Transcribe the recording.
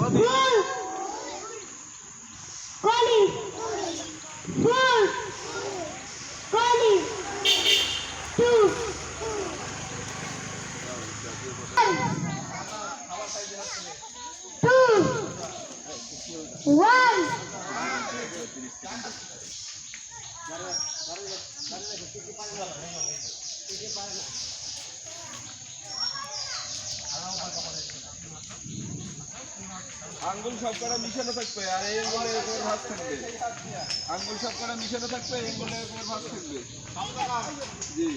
ফুল কলি ফুল কলি two two one বারে বারে বারে বারে আঙ্গুল সব কটা মিশানো থাকবে, আর এই বলে এরকম ভাগ থাকবে আঙ্গুল সব কটা মিশানো থাকবে, এই বলে এরকম ভাগ থাকবে জি।